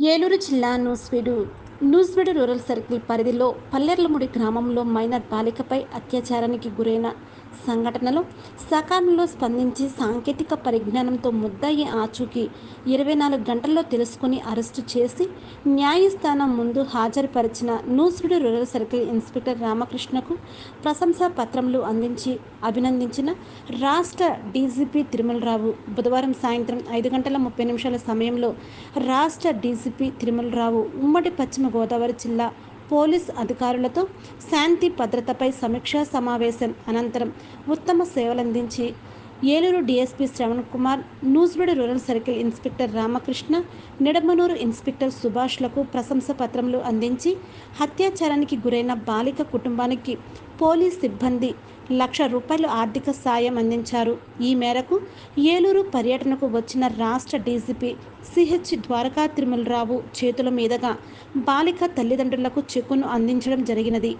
ఏలూరు జిల్లా నూస్వీడు నూస్వీడు rural circle పరిధిలో పల్లెర్లముడి గ్రామంలో మైనర్ బాలికపై అత్యాచారానికి గురైన సంఘటనలో సకాలంలో స్పందించి సాంకేతిక పరిజ్ఞానంతో ముద్దాయి ఆచూకీ ఇరవై నాలుగు గంటల్లో తెలుసుకుని అరెస్టు చేసి న్యాయస్థానం ముందు హాజరుపరిచిన నూస్వీడు రూరల్ సర్కిల్ ఇన్స్పెక్టర్ రామకృష్ణకు ప్రశంసా పత్రములు అందించి అభినందించిన రాష్ట్ర డీజీపీ తిరుమలరావు బుధవారం సాయంత్రం ఐదు గంటల ముప్పై నిమిషాల సమయంలో రాష్ట్ర డీజీపీ తిరుమలరావు ఉమ్మడి పశ్చిమ గోదావరి జిల్లా పోలీస్ అధికారులతో శాంతి భద్రతపై సమీక్షా సమావేశం అనంతరం ఉత్తమ సేవలందించి Eluru DSP Shravan Kumar Nuzvid rural circle inspector Ramakrishna Nidamanuru inspector సుభాష్లకు ప్రశంస పత్రములు అందించి హత్యాచారానికి గురైన బాలిక కుటుంబానికి పోలీస్ సిబ్బంది లక్ష రూపాయలు ఆర్థిక సాయం అందించారు. ఈ మేరకు ఏలూరు పర్యటనకు వచ్చిన రాష్ట్ర డీజీపీ సిహెచ్ ద్వారకా తిరుమలరావు చేతుల మీదుగా బాలిక తల్లిదండ్రులకు చెక్కును అందించడం జరిగినది.